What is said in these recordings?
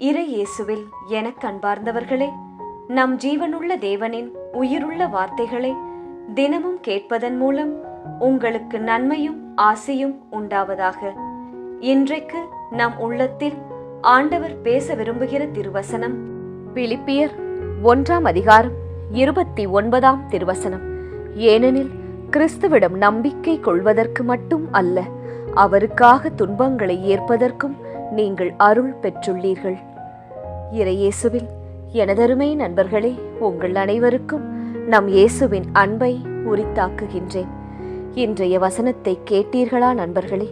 இறை இயேசுவில் எனக் அன்பார்ந்தவர்களே நம் ஜீவனுள்ள தேவனின் உயிருள்ள வார்த்தைகளை தினமும் கேட்பதன் மூலம் உங்களுக்கு நன்மையும் ஆசையும் உண்டாவதாக. இன்றைக்கு நம் உள்ளத்தில் ஆண்டவர் பேச விரும்புகிற திருவசனம் பிலிப்பியர் ஒன்றாம் அதிகாரம் இருபத்தி ஒன்பதாம் திருவசனம். ஏனெனில் கிறிஸ்துவிடம் நம்பிக்கை கொள்வதற்கு மட்டும் அல்ல அவருக்காக துன்பங்களை ஏற்பதற்கும் நீங்கள் அருள் பெற்றுள்ளீர்கள். இறையேசுவில் எனதருமை நண்பர்களே உங்கள் அனைவருக்கும் நம் இயேசுவின் அன்பை உரித்தாக்குகின்றேன். இன்றைய வசனத்தை கேட்டீர்களா நண்பர்களே?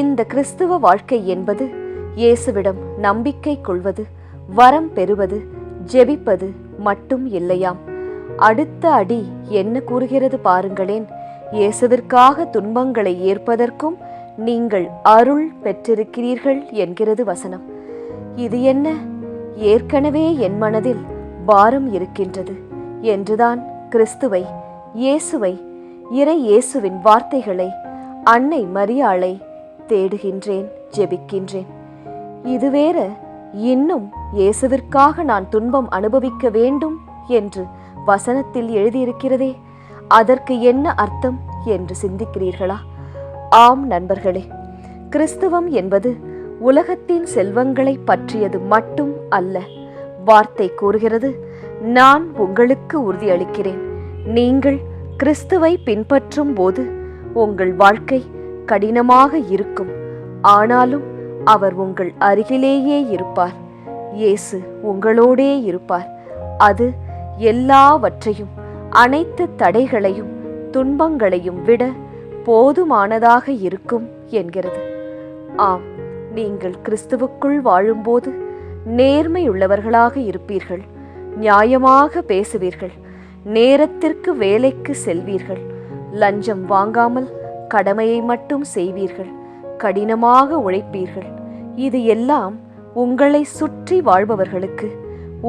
இந்த கிறிஸ்துவ வாழ்க்கை என்பது இயேசுவிடம் நம்பிக்கை கொள்வது வரம் பெறுவது ஜெபிப்பது மட்டும் இல்லையாம். அடுத்த அடி என்ன கூறுகிறது பாருங்களேன். இயேசுவிற்காக துன்பங்களை ஏற்பதற்கும் நீங்கள் அருள் பெற்றிருக்கிறீர்கள் என்கிறது வசனம். இது என்ன? ஏற்கனவே என் மனதில் பாரம் இருக்கின்றது என்றுதான் கிறிஸ்துவை இயேசுவை இறை இயேசுவின் வார்த்தைகளை அன்னை மரியாளை தேடுகின்றேன் ஜெபிக்கின்றேன். இதுவேற இன்னும் இயேசுவிற்காக நான் துன்பம் அனுபவிக்க வேண்டும் என்று வசனத்தில் எழுதியிருக்கிறதே அதற்கு என்ன அர்த்தம் என்று சிந்திக்கிறீர்களா? ஆம் நண்பர்களே கிறிஸ்துவம் என்பது உலகத்தின் செல்வங்களை பற்றியது மட்டும் அல்ல. வார்த்தை கூறுகிறது நான் உங்களுக்கு உறுதியளிக்கிறேன். நீங்கள் கிறிஸ்துவை பின்பற்றும் போது உங்கள் வாழ்க்கை கடினமாக இருக்கும். ஆனாலும் அவர் உங்கள் அருகிலேயே இருப்பார். இயேசு உங்களோடே இருப்பார். அது எல்லாவற்றையும் அனைத்து தடைகளையும் துன்பங்களையும் விட போதுமானதாக இருக்கும் என்கிறது. ஆம் நீங்கள் கிறிஸ்துவுக்குள் வாழும்போது நேர்மையுள்ளவர்களாக இருப்பீர்கள் நியாயமாக பேசுவீர்கள் நேரத்திற்கு வேலைக்கு செல்வீர்கள் லஞ்சம் வாங்காமல் கடமையை மட்டும் செய்வீர்கள் கடினமாக உழைப்பீர்கள். இது எல்லாம் உங்களை சுற்றி வாழ்பவர்களுக்கு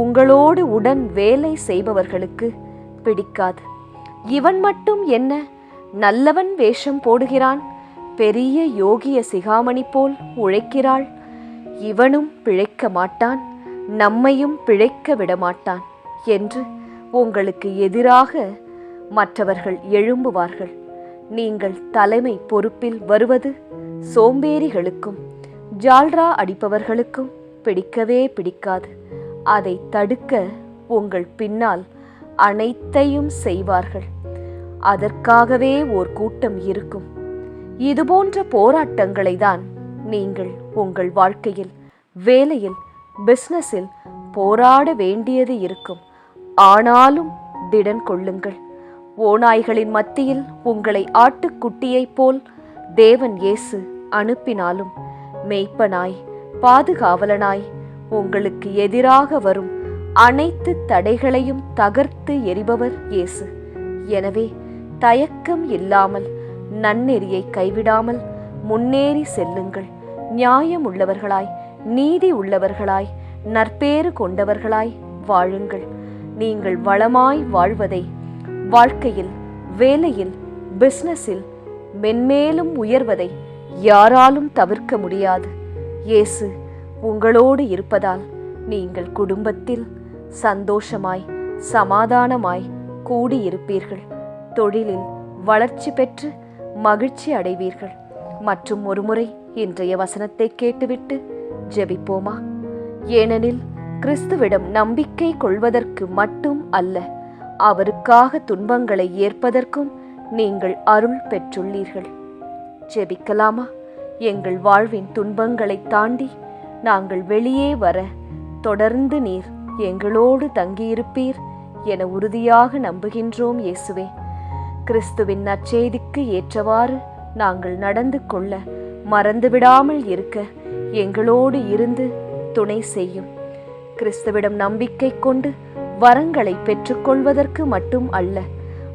உங்களோடு உடன் வேலை செய்பவர்களுக்கு பிடிக்காது. இவன் மட்டும் என்ன? நல்லவன் வேஷம் போடுகிறான். பெரிய யோகிய சிகாமணி போல் உழைக்கிறாள். இவனும் பிழைக்க மாட்டான். நம்மையும் பிழைக்க விடமாட்டான் என்று உங்களுக்கு எதிராக மற்றவர்கள் எழும்புவார்கள். நீங்கள் தலைமை பொறுப்பில் வருவது சோம்பேறிகளுக்கும் ஜால்ரா அடிப்பவர்களுக்கும் பிடிக்கவே பிடிக்காது. அதை தடுக்க உங்கள் பின்னால் அனைத்தையும் செய்வார்கள். அதற்காகவே ஓர் கூட்டம் இருக்கும். இதுபோன்ற போராட்டங்களை தான் நீங்கள் உங்கள் வாழ்க்கையில் வேலையில் பிசினஸில் போராட வேண்டியது இருக்கும். ஆனாலும் திடன் கொள்ளுங்கள். ஓநாய்களின் மத்தியில் உங்களை ஆட்டுக்குட்டியைப் போல் தேவன் இயேசு அனுப்பினாலும் மெய்ப்பனாய் பாதுகாவலனாய் உங்களுக்கு எதிராக வரும் அனைத்து தடைகளையும் தகர்த்து எறிபவர் இயேசு. எனவே தயக்கம் இல்லாமல் நன்னெறியை கைவிடாமல் முன்னேறி செல்லுங்கள். நியாயம் உள்ளவர்களாய் நீதி உள்ளவர்களாய் நற்பேறு கொண்டவர்களாய் வாழுங்கள். நீங்கள் வளமாய் வாழ்வதை வாழ்க்கையில் வேலையில் பிஸ்னஸில் மென்மேலும் உயர்வதை யாராலும் தவிர்க்க முடியாது. இயேசு உங்களோடு இருப்பதால் நீங்கள் குடும்பத்தில் சந்தோஷமாய் சமாதானமாய் கூடியிருப்பீர்கள். தொழிலில் வளர்ச்சி பெற்று மகிழ்ச்சி அடைவீர்கள். மற்றும் ஒருமுறை இன்றைய வசனத்தை கேட்டுவிட்டு ஜெபிப்போமா? ஏனெனில் கிறிஸ்துவிடம் நம்பிக்கை கொள்வதற்கு மட்டும் அல்ல அவருக்காக துன்பங்களை ஏற்பதற்கும் நீங்கள் அருள் பெற்றுள்ளீர்கள். ஜெபிக்கலாமா? எங்கள் வாழ்வின் துன்பங்களை தாண்டி நாங்கள் வெளியே வர தொடர்ந்து நீர் எங்களோடு தங்கியிருப்பீர் என உறுதியாக நம்புகின்றோம் இயேசுவே. கிறிஸ்துவின் நற்செய்திக்கு ஏற்றவாறு நாங்கள் நடந்து கொள்ள மறந்துவிடாமல் இருக்க எங்களோடு இருந்து துணை செய்யும். கிறிஸ்துவிடம் நம்பிக்கை கொண்டு வரங்களை பெற்றுக்கொள்வதற்கு மட்டும் அல்ல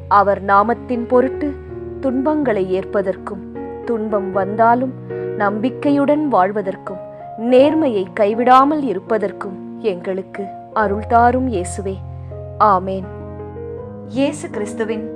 அவர் நாமத்தின் பொருட்டு துன்பங்களை ஏற்பதற்கும் துன்பம் வந்தாலும் நம்பிக்கையுடன் வாழ்வதற்கும் நேர்மையை கைவிடாமல் இருப்பதற்கும் எங்களுக்கு அருள்தாரும் இயேசுவே. ஆமேன். இயேசு கிறிஸ்துவின்